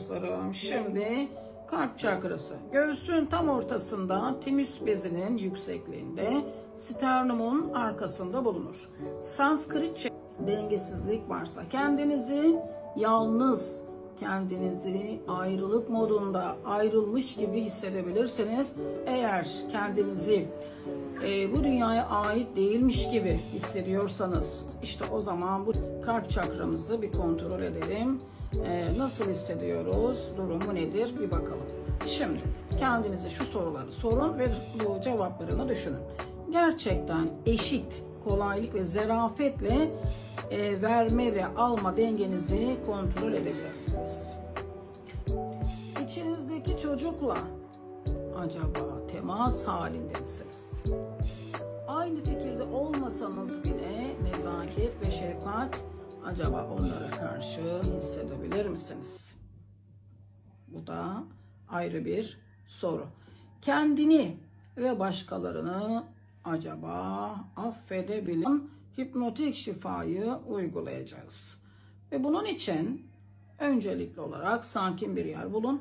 dostlarım. Şimdi kalp çakrası. Göğsün tam ortasında timüs bezinin yüksekliğinde sternumun arkasında bulunur. Sanskritçe dengesizlik varsa kendinizi yalnız, kendinizi ayrılık modunda ayrılmış gibi hissedebilirsiniz. Eğer kendinizi e, bu dünyaya ait değilmiş gibi hissediyorsanız işte o zaman bu kalp çakramızı bir kontrol edelim. E, nasıl hissediyoruz? Durumu nedir? Bir bakalım. Şimdi kendinize şu soruları sorun ve bu cevaplarını düşünün. Gerçekten eşit kolaylık ve zarafetle e, verme ve alma dengenizi kontrol edebilir misiniz? İçinizdeki çocukla acaba temas halinde misiniz? Aynı fikirde olmasanız bile nezaket ve şefkat acaba onlara karşı hissedebilir misiniz? Bu da ayrı bir soru. Kendini ve başkalarını acaba affedebilen hipnotik şifayı uygulayacağız. Ve bunun için öncelikli olarak sakin bir yer bulun.